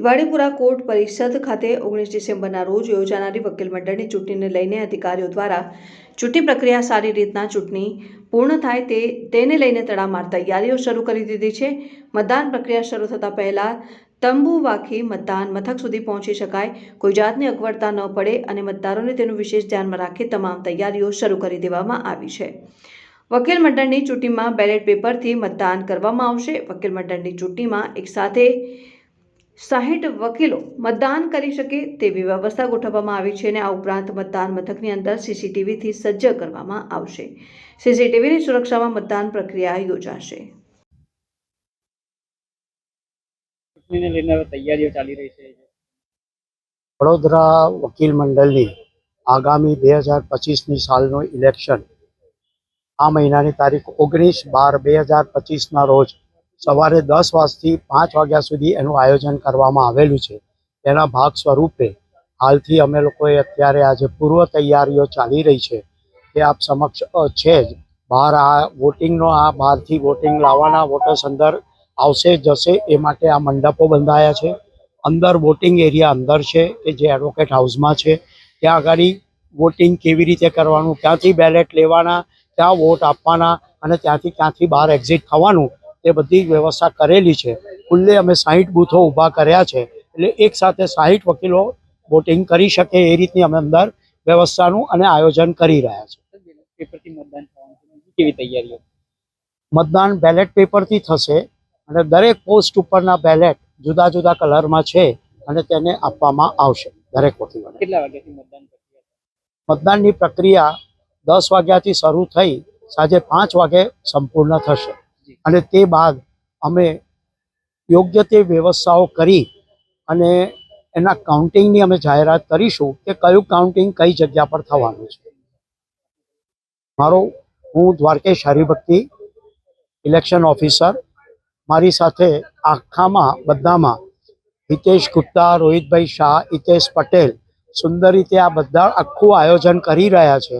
Diwalipura court પરિષદ ખાતે ઓગણીસ ડિસેમ્બરના રોજ યોજાનારી વકીલ મંડળની ચૂંટણીને લઈને અધિકારીઓ દ્વારા ચૂંટણી પ્રક્રિયા સારી રીતના ચૂંટણી પૂર્ણ થાય તે, તેને લઈને તડામાર તૈયારીઓ શરૂ કરી દીધી છે. મતદાન પ્રક્રિયા શરૂ થતાં પહેલાં તંબુ વાખી મતદાન મથક સુધી પહોંચી શકાય, કોઈ જાતની અગવડતા ન પડે અને મતદારોને તેનું વિશેષ ધ્યાનમાં રાખી તમામ તૈયારીઓ શરૂ કરી દેવામાં આવી છે. વકીલ મંડળની ચૂંટણીમાં બેલેટ પેપરથી મતદાન કરવામાં આવશે. વકીલ મંડળની ચૂંટણીમાં એક સાથે સાહીઠ વકીલો મતદાન કરી શકે તેવી વ્યવસ્થા ગોઠવવામાં આવી છે અને આ ઉપરાંત મતદાન મથકની અંદર સીસીટીવીથી સજ્જ કરવામાં આવશે. સીસીટીવીની સુરક્ષામાં મતદાન પ્રક્રિયા યોજાશે. ચૂંટણીને લઈને હવે તૈયારીઓ ચાલી રહી છે. વડોદરા વકીલ મંડળની આગામી બે હજાર પચીસની સાલનું ઇલેક્શન આ મહિનાની તારીખ ઓગણીસ બાર બે હજાર પચીસના રોજ સવારે દસ વાગથી પાંચ વાગ્યા સુધી એનું આયોજન કરવામાં આવેલું છે. તેના ભાગ સ્વરૂપે હાલથી અમે લોકોએ અત્યારે આજે પૂર્વ તૈયારીઓ ચાલી રહી છે તે આપ સમક્ષ છે જ બહાર આ વોટિંગનો, આ બહારથી વોટિંગ લાવવાના વોટર્સ અંદર આવશે, જશે એ માટે આ મંડપો બંધાયા છે. અંદર વોટિંગ એરિયા અંદર છે કે જે એડવોકેટ હાઉસમાં છે. ત્યાં આગળ વોટિંગ કેવી રીતે કરવાનું, ક્યાંથી બેલેટ લેવાના, ક્યાં વોટ આપવાના અને ત્યાંથી ક્યાંથી બહાર એક્ઝિટ થવાનું તે બધી વ્યવસ્થા કરેલી છે. કુલ્લે અમે સાહીઠ બૂથો ઊભા કર્યા છે. એટલે એક સાથે સાહીઠ વકીલો વોટિંગ કરી શકે એ રીતની અમે અંદર વ્યવસ્થાનું અને આયોજન કરી રહ્યા છે. મતદાન બેલેટ પેપરથી થશે અને દરેક પોસ્ટ ઉપરના બેલેટ જુદા જુદા કલરમાં છે અને તેને આપવામાં આવશે દરેક વકીલોને. કેટલા વાગ્યાથી મતદાન મતદાનની પ્રક્રિયા દસ વાગ્યાથી શરૂ થઈ સાંજે પાંચ વાગે સંપૂર્ણ થશે. અને તે બાદ અમે યોગ્ય તે વ્યવસ્થાઓ કરી અને એના કાઉન્ટિંગની અમે જાહેરાત કરીશું કે કયું કાઉન્ટિંગ કઈ જગ્યા પર થવાનું છે. મારો, હું દ્વારકેશ હરિભક્તિ ઇલેક્શન ઓફિસર મારી સાથે આખામાં, બધામાં હિતેશ ગુપ્તા, રોહિતભાઈ શાહ, હિતેશ પટેલ, સુંદર રીતે આ બધા આખું આયોજન કરી રહ્યા છે.